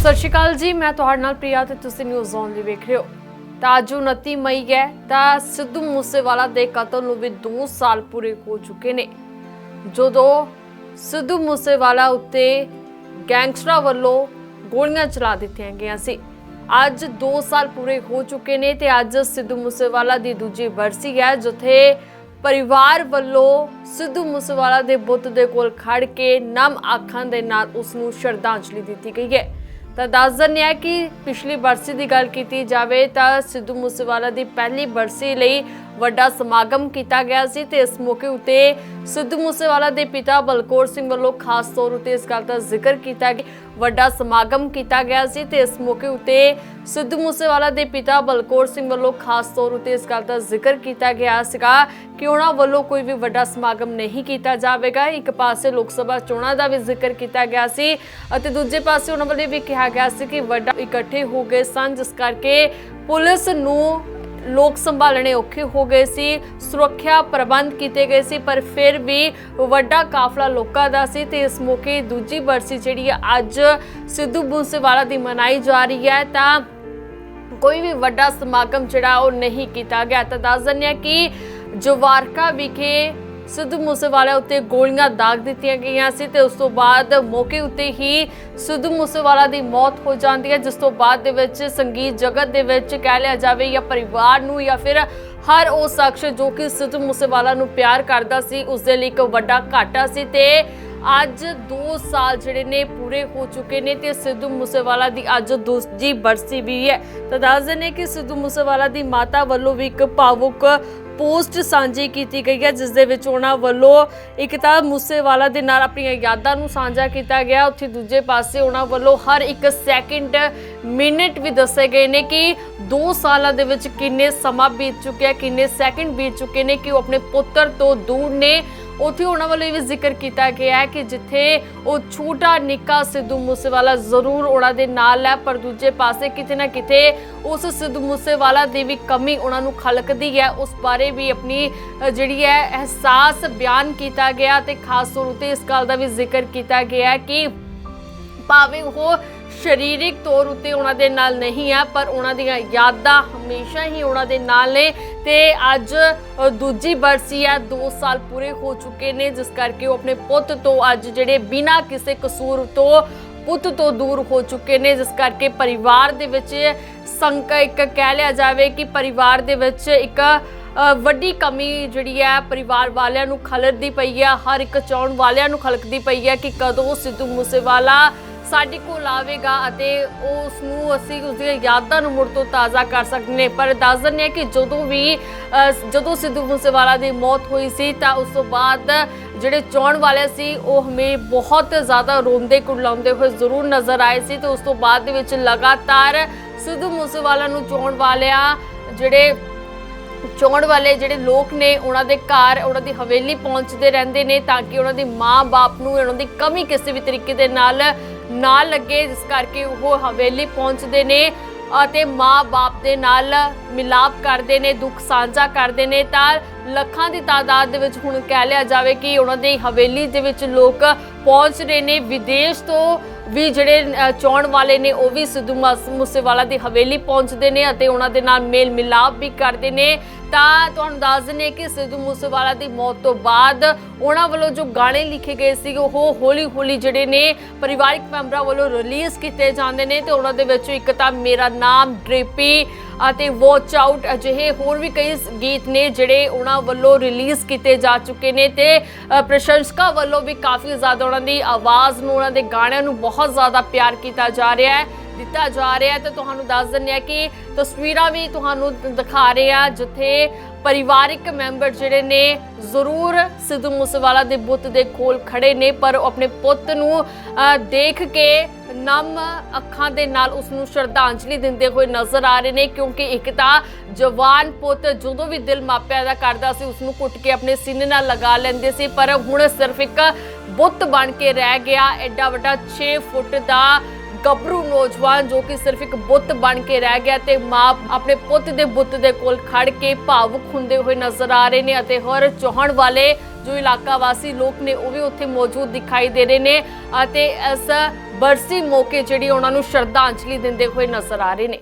ਸਤਿ ਸ਼੍ਰੀ ਅਕਾਲ ਜੀ, ਮੈਂ ਤੁਹਾਡੇ ਨਾਲ ਪ੍ਰਿਆ ਤੇ ਤੁਸੀਂ ਨਿਊਜ਼ ਔਨ ਦੀ ਵੇਖ ਰਹੇ ਹੋ। ਤਾਂ ਅੱਜ 29 ਮਈ ਹੈ, ਤਾਂ ਸਿੱਧੂ ਮੂਸੇਵਾਲਾ ਦੇ ਕਤਲ ਨੂੰ ਵੀ 2 ਸਾਲ ਪੂਰੇ ਹੋ ਚੁੱਕੇ ਨੇ। ਜਦੋਂ ਸਿੱਧੂ ਮੂਸੇਵਾਲਾ ਉੱਤੇ ਗੈਂਗਸਟਰਾਂ ਵੱਲੋਂ ਗੋਲੀਆਂ ਚਲਾ ਦਿੱਤੀਆਂ ਗਈਆਂ ਸੀ, ਅੱਜ 2 ਸਾਲ ਪੂਰੇ ਹੋ ਚੁੱਕੇ ਨੇ ਤੇ ਅੱਜ ਸਿੱਧੂ ਮੂਸੇਵਾਲਾ ਦੀ ਦੂਜੀ ਬਰਸੀ ਹੈ, ਜਿੱਥੇ ਪਰਿਵਾਰ ਵੱਲੋਂ ਸਿੱਧੂ ਮੂਸੇਵਾਲਾ ਦੇ ਬੁੱਤ ਦੇ ਕੋਲ ਖੜ ਕੇ ਨਮ ਅੱਖਾਂ ਦੇ ਨਾਲ ਉਸ ਨੂੰ ਸ਼ਰਧਾਂਜਲੀ ਦਿੱਤੀ ਗਈ ਹੈ। ਤਾਂ ਦੱਸ ਦਿੰਦੇ ਹਾਂ ਕਿ ਪਿਛਲੀ ਬਰਸੀ ਦੀ ਗੱਲ ਕੀਤੀ ਜਾਵੇ ਤਾਂ ਸਿੱਧੂ ਮੂਸੇਵਾਲਾ ਦੀ ਪਹਿਲੀ ਬਰਸੀ ਲਈ ਵੱਡਾ ਸਮਾਗਮ ਕੀਤਾ ਗਿਆ ਸੀ ਤੇ ਇਸ ਮੌਕੇ ਉਤੇ ਸਿੱਧੂ ਮੂਸੇਵਾਲਾ ਦੇ ਪਿਤਾ ਬਲਕੌਰ ਸਿੰਘ ਵੱਲੋਂ ਖਾਸ ਤੌਰ ਉਤੇ ਇਸ ਗੱਲ ਦਾ ਜ਼ਿਕਰ ਕੀਤਾ ਗਿਆ, ਵੱਡਾ ਸਮਾਗਮ ਕੀਤਾ ਗਿਆ ਸੀ ਤੇ ਇਸ ਮੌਕੇ ਉਤੇ ਸਿੱਧੂ ਮੂਸੇਵਾਲਾ ਦੇ ਪਿਤਾ ਬਲਕੌਰ ਸਿੰਘ ਵੱਲੋਂ ਖਾਸ ਤੌਰ ਉਤੇ ਇਸ ਗੱਲ ਦਾ ਜ਼ਿਕਰ ਕੀਤਾ ਗਿਆ ਸੀਗਾ ਕਿ ਉਹਨਾਂ ਵੱਲੋਂ ਕੋਈ ਵੀ ਵੱਡਾ ਸਮਾਗਮ ਨਹੀਂ ਕੀਤਾ ਜਾਵੇਗਾ। ਇੱਕ ਪਾਸੇ ਲੋਕ ਸਭਾ ਚੋਣਾਂ ਦਾ ਵੀ ਜ਼ਿਕਰ ਕੀਤਾ ਗਿਆ ਸੀ ਅਤੇ ਦੂਜੇ ਪਾਸੇ ਉਹਨਾਂ ਵੱਲੋਂ ਵੀ ਕਿਹਾ ਗਿਆ ਸੀ ਕਿ ਵੱਡਾ ਇਕੱਠੇ ਹੋ ਗਏ ਸਨ, ਜਿਸ ਕਰਕੇ ਪੁਲਿਸ ਨੂੰ ਲੋਕ ਸੰਭਾਲਣੇ ਔਖੇ ਹੋ ਗਏ ਸੀ, ਸੁਰੱਖਿਆ ਪ੍ਰਬੰਧ ਕੀਤੇ ਗਏ ਸੀ, ਪਰ ਫਿਰ ਵੀ ਵੱਡਾ ਕਾਫਲਾ ਲੋਕਾਂ ਦਾ ਸੀ ਤੇ ਇਸ ਮੌਕੇ ਦੂਜੀ ਬਰਸੀ ਜਿਹੜੀ ਹੈ ਅੱਜ ਸਿੱਧੂ ਮੂਸੇਵਾਲਾ ਦੀ ਮਨਾਈ ਜਾ ਰਹੀ ਹੈ ਤਾਂ ਕੋਈ ਵੀ ਵੱਡਾ ਸਮਾਗਮ ਜਿਹੜਾ ਉਹ ਨਹੀਂ ਕੀਤਾ ਗਿਆ। ਤਾਂ ਦੱਸ ਦਿੰਦੇ ਹਾਂ ਕਿ ਜਵਾਰਕਾ ਵਿਖੇ ਸਿੱਧੂ ਮੂਸੇਵਾਲਾ ਉੱਤੇ ਗੋਲੀਆਂ ਦਾਗ ਦਿੱਤੀਆਂ ਗਈਆਂ ਸੀ ਤੇ ਉਸ ਤੋਂ ਬਾਅਦ ਮੌਕੇ ਉੱਤੇ ਹੀ ਸਿੱਧੂ ਮੂਸੇਵਾਲਾ ਦੀ ਮੌਤ ਹੋ ਜਾਂਦੀ ਹੈ, ਜਿਸ ਤੋਂ ਬਾਅਦ ਦੇ ਵਿੱਚ ਸੰਗੀਤ ਜਗਤ ਦੇ ਵਿੱਚ ਕਹਿ ਲਿਆ ਜਾਵੇ ਜਾਂ ਪਰਿਵਾਰ ਨੂੰ ਜਾਂ ਫਿਰ ਹਰ ਉਹ ਸ਼ਖਸ ਜੋ ਕਿ ਸਿੱਧੂ ਮੂਸੇਵਾਲਾ ਨੂੰ ਪਿਆਰ ਕਰਦਾ ਸੀ, ਉਸ ਦੇ ਲਈ ਇੱਕ ਵੱਡਾ ਘਾਟਾ ਸੀ ਤੇ ਅੱਜ 2 ਸਾਲ ਜਿਹੜੇ ਨੇ ਪੂਰੇ ਹੋ ਚੁੱਕੇ ਨੇ ਤੇ ਸਿੱਧੂ ਮੂਸੇਵਾਲਾ ਦੀ ਅੱਜ ਦੂਜੀ ਬਰਸੀ ਵੀ ਹੈ। ਤਾਂ ਦੱਸ ਦਿੰਦੇ ਕਿ ਸਿੱਧੂ ਮੂਸੇਵਾਲਾ ਦੀ ਮਾਤਾ ਵੱਲੋਂ ਵੀ ਇੱਕ ਭਾਵੁਕ ਪੋਸਟ ਸਾਂਝੀ ਕੀਤੀ ਗਈ ਹੈ, ਜਿਸ ਦੇ ਵਿੱਚ ਉਹਨਾਂ ਵੱਲੋਂ ਇੱਕ ਤਾਂ ਮੂਸੇਵਾਲਾ ਦੇ ਨਾਲ ਆਪਣੀਆਂ ਯਾਦਾਂ ਨੂੰ ਸਾਂਝਾ ਕੀਤਾ ਗਿਆ। ਉੱਥੇ ਦੂਜੇ ਪਾਸੇ ਉਹਨਾਂ ਵੱਲੋਂ ਹਰ ਇੱਕ ਸੈਕਿੰਡ ਮਿੰਟ ਵੀ ਦੱਸੇ ਗਏ ਨੇ ਕਿ 2 ਸਾਲਾਂ ਦੇ ਵਿੱਚ ਕਿੰਨੇ ਸਮਾਂ ਬੀਤ ਚੁੱਕਿਆ, ਕਿੰਨੇ ਸੈਕਿੰਡ ਬੀਤ ਚੁੱਕੇ ਨੇ ਕਿ ਉਹ ਆਪਣੇ ਪੁੱਤਰ ਤੋਂ ਦੂਰ ਨੇ। ਉੱਥੇ ਉਹਨਾਂ ਵੱਲੋਂ ਇਹ ਵੀ ਜ਼ਿਕਰ ਕੀਤਾ ਗਿਆ ਹੈ ਕਿ ਜਿੱਥੇ ਉਹ ਛੋਟਾ ਨਿੱਕਾ ਸਿੱਧੂ ਮੂਸੇਵਾਲਾ ਜ਼ਰੂਰ ਉਹਨਾਂ ਦੇ ਨਾਲ ਹੈ, ਪਰ ਦੂਜੇ ਪਾਸੇ ਕਿਤੇ ਨਾ ਕਿਤੇ ਉਸ ਸਿੱਧੂ ਮੂਸੇਵਾਲਾ ਦੀ ਵੀ ਕਮੀ ਉਹਨਾਂ ਨੂੰ ਖਲਕਦੀ ਹੈ। ਉਸ ਬਾਰੇ ਵੀ ਆਪਣੀ ਜਿਹੜੀ ਹੈ, ਅਹਿਸਾਸ ਬਿਆਨ ਕੀਤਾ ਗਿਆ ਤੇ ਖਾਸ ਤੌਰ ਉਤੇ ਇਸ ਗੱਲ ਦਾ ਵੀ ਜ਼ਿਕਰ ਕੀਤਾ ਗਿਆ ਕਿ ਭਾਵੇਂ ਉਹ ਸਰੀਰਿਕ ਤੌਰ ਉਤੇ ਉਹਨਾਂ ਦੇ ਨਾਲ ਨਹੀਂ ਹੈ, ਪਰ ਉਹਨਾਂ ਦੀਆਂ ਯਾਦਾਂ ਹਮੇਸ਼ਾ ਹੀ ਉਹਨਾਂ ਦੇ ਨਾਲ ਨੇ। ਤੇ ਅੱਜ ਦੂਜੀ ਬਰਸੀ ਆ 2 ਸਾਲ ਪੂਰੇ ਹੋ ਚੁੱਕੇ ਨੇ, ਜਿਸ ਕਰਕੇ ਉਹ ਆਪਣੇ ਪੁੱਤ ਤੋਂ ਅੱਜ ਜਿਹੜੇ ਬਿਨਾਂ ਕਿਸੇ ਕਸੂਰ ਤੋਂ ਪੁੱਤ ਤੋਂ ਦੂਰ ਹੋ ਚੁੱਕੇ ਨੇ, ਜਿਸ ਕਰਕੇ ਪਰਿਵਾਰ ਦੇ ਵਿੱਚ ਸੰਕ ਇੱਕ ਕਹਿ ਲਿਆ ਜਾਵੇ ਕਿ ਪਰਿਵਾਰ ਦੇ ਵਿੱਚ ਇੱਕ ਵੱਡੀ ਕਮੀ ਜਿਹੜੀ ਹੈ, ਪਰਿਵਾਰ ਵਾਲਿਆਂ ਨੂੰ ਖਲਰਦੀ ਪਈ ਹੈ, ਹਰ ਇੱਕ ਚਾਹਣ ਵਾਲਿਆਂ ਨੂੰ ਖਲਕਦੀ ਪਈ ਹੈ ਕਿ ਕਦੋਂ ਸਿੱਧੂ ਮੂਸੇਵਾਲਾ ਸਾਡੇ ਕੋਲ ਆਵੇਗਾ ਅਤੇ ਉਸ ਨੂੰ ਅਸੀਂ ਉਸ ਦੀਆਂ ਯਾਦਾਂ ਨੂੰ ਮੁੜ ਤੋਂ ਤਾਜ਼ਾ ਕਰ ਸਕਦੇ ਨੇ। ਪਰ ਦੱਸ ਦਿੰਦੇ ਹਾਂ ਕਿ ਜਦੋਂ ਵੀ ਜਦੋਂ ਸਿੱਧੂ ਮੂਸੇਵਾਲਾ ਦੀ ਮੌਤ ਹੋਈ ਸੀ ਤਾਂ ਉਸ ਤੋਂ ਬਾਅਦ ਜਿਹੜੇ ਚਾਹਣ ਵਾਲੇ ਸੀ, ਉਹ ਹਮੇ ਬਹੁਤ ਜ਼ਿਆਦਾ ਰੋਂਦੇ ਕੁਰਲਾਉਂਦੇ ਹੋਏ ਜ਼ਰੂਰ ਨਜ਼ਰ ਆਏ ਸੀ ਤੇ ਉਸ ਤੋਂ ਬਾਅਦ ਦੇ ਵਿੱਚ ਲਗਾਤਾਰ ਸਿੱਧੂ ਮੂਸੇਵਾਲਾ ਨੂੰ ਚਾਹਣ ਵਾਲਿਆਂ ਜਿਹੜੇ ਚੋਣ ਵਾਲੇ ਜਿਹੜੇ ਲੋਕ ਨੇ, ਉਹਨਾਂ ਦੇ ਘਰ, ਉਹਨਾਂ ਦੀ ਹਵੇਲੀ ਪਹੁੰਚਦੇ ਰਹਿੰਦੇ ਨੇ ਤਾਂ ਕਿ ਉਹਨਾਂ ਦੀ ਮਾਂ-ਬਾਪ ਨੂੰ, ਉਹਨਾਂ ਦੀ ਕਮੀ ਕਿਸੇ ਵੀ ਤਰੀਕੇ ਦੇ ਨਾਲ ਨਾ ਲੱਗੇ, ਜਿਸ ਕਰਕੇ ਉਹ ਹਵੇਲੀ ਪਹੁੰਚਦੇ ਨੇ ਅਤੇ ਮਾਂ-ਬਾਪ ਦੇ ਨਾਲ ਮਿਲਾਪ ਕਰਦੇ ਨੇ, ਦੁੱਖ ਸਾਂਝਾ ਕਰਦੇ ਨੇ। ਤਾਂ ਲੱਖਾਂ ਦੀ ਤਾਦਾਦ ਦੇ ਵਿੱਚ ਹੁਣ ਕਹਿ ਲਿਆ ਜਾਵੇ ਕਿ ਉਹਨਾਂ ਦੀ ਹਵੇਲੀ ਦੇ ਵਿੱਚ ਲੋਕ ਪਹੁੰਚ ਰਹੇ ਨੇ। ਵਿਦੇਸ਼ ਤੋਂ ਵੀ ਜਿਹੜੇ ਅ, ਵਾਲੇ ਨੇ ਉਹ ਵੀ ਸਿੱਧੂ ਮੂਸ- ਮੂਸੇਵਾਲਾ ਦੀ ਹਵੇਲੀ ਪਹੁੰਚਦੇ ਨੇ ਅਤੇ ਉਹਨਾਂ ਦੇ ਨਾਲ ਮੇਲ ਮਿਲਾਪ ਵੀ ਕਰਦੇ ਨੇ। ਤਾਂ ਤੁਹਾਨੂੰ ਦੱਸ ਦਿੰਦੇ ਹਾਂ ਕਿ ਸਿੱਧੂ ਮੂਸੇਵਾਲਾ ਦੀ ਮੌਤ ਤੋਂ ਬਾਅਦ ਉਹਨਾਂ ਵੱਲੋਂ ਜੋ ਗਾਣੇ ਲਿਖੇ ਗਏ ਸੀ ਉਹ ਹੌਲੀ ਹੌਲੀ ਜਿਹੜੇ ਨੇ ਪਰਿਵਾਰਿਕ ਮੈਂਬਰਾਂ ਵੱਲੋਂ ਰਿਲੀਜ਼ ਕੀਤੇ ਜਾਂਦੇ ਨੇ ਤੇ ਉਹਨਾਂ ਦੇ ਵਿੱਚੋਂ ਇੱਕ ਤਾਂ ਮੇਰਾ ਨਾਮ ਡ੍ਰਿਪੀ ਅਤੇ ਵਾਚ ਆਊਟ ਅਜਿਹੇ ਹੋਰ ਵੀ ਕਈ ਗੀਤ ਨੇ ਜਿਹੜੇ ਉਹਨਾਂ ਵੱਲੋਂ ਰਿਲੀਜ਼ ਕੀਤੇ ਜਾ ਚੁੱਕੇ ਨੇ ਤੇ ਪ੍ਰਸ਼ੰਸਕਾਂ ਵੱਲੋਂ ਵੀ ਕਾਫੀ ਜ਼ਿਆਦਾ ਉਹਨਾਂ ਦੀ ਆਵਾਜ਼ ਨੂੰ, ਉਹਨਾਂ ਦੇ ਗਾਣਿਆਂ ਨੂੰ ਬਹੁਤ ਜ਼ਿਆਦਾ ਪਿਆਰ ਕੀਤਾ ਜਾ ਰਿਹਾ ਹੈ। ਦਿੱਤਾ ਜਾ ਰਿਹਾ ਹੈ, ਤੇ ਤੁਹਾਨੂੰ ਦੱਸ ਦਿੰਦੇ ਆ ਕਿ ਤਸਵੀਰਾਂ ਵੀ ਤੁਹਾਨੂੰ ਦਿਖਾ ਰਹੇ ਆ ਜਿੱਥੇ ਪਰਿਵਾਰਿਕ ਮੈਂਬਰ ਜਿਹੜੇ ਨੇ ਜ਼ਰੂਰ ਸਿੱਧੂ ਮੂਸੇਵਾਲਾ ਦੇ ਬੁੱਤ ਦੇ ਕੋਲ ਖੜੇ ਨੇ, ਪਰ ਉਹ ਆਪਣੇ ਪੁੱਤ ਨੂੰ ਦੇਖ ਕੇ ਨਮ ਅੱਖਾਂ ਦੇ ਨਾਲ ਉਸ ਨੂੰ ਸ਼ਰਧਾਂਜਲੀ ਦਿੰਦੇ ਹੋਏ ਨਜ਼ਰ ਆ ਰਹੇ ਨੇ, ਕਿਉਂਕਿ ਇੱਕ ਤਾਂ ਜਵਾਨ ਪੁੱਤ ਜਦੋਂ ਵੀ ਦਿਲ ਮਾਪਿਆਂ ਦਾ ਕਰਦਾ ਸੀ ਉਸ ਨੂੰ ਕੁੱਟ ਕੇ ਆਪਣੇ ਸੀਨੇ ਨਾਲ ਲਗਾ ਲੈਂਦੇ ਸੀ, ਪਰ ਹੁਣ ਸਿਰਫ ਇੱਕ ਬੁੱਤ ਬਣ ਕੇ ਰਹਿ ਗਿਆ, ਐਡਾ ਵੱਡਾ 6 ਫੁੱਟ ਦਾ ਗੱਭਰੂ ਨੌਜਵਾਨ ਜੋ ਕਿ ਸਿਰਫ ਇੱਕ ਬੁੱਤ ਬਣ ਕੇ ਰਹਿ ਗਿਆ ਤੇ ਮਾਂ ਆਪਣੇ ਪੁੱਤ ਦੇ ਬੁੱਤ ਦੇ ਕੋਲ ਖੜ ਕੇ ਭਾਵੁਕ ਹੁੰਦੇ ਹੋਏ ਨਜ਼ਰ ਆ ਰਹੇ ਨੇ ਅਤੇ ਹਰ ਚਾਹਣ ਵਾਲੇ ਜੋ ਇਲਾਕਾ ਵਾਸੀ ਲੋਕ ਨੇ ਉਹ ਵੀ ਉੱਥੇ ਮੌਜੂਦ ਦਿਖਾਈ ਦੇ ਰਹੇ ਨੇ ਅਤੇ ਇਸ ਬਰਸੀ ਮੌਕੇ ਜਿਹੜੀ ਉਹਨਾਂ ਨੂੰ ਸ਼ਰਧਾਂਜਲੀ ਦਿੰਦੇ ਹੋਏ ਨਜ਼ਰ ਆ ਰਹੇ ਨੇ।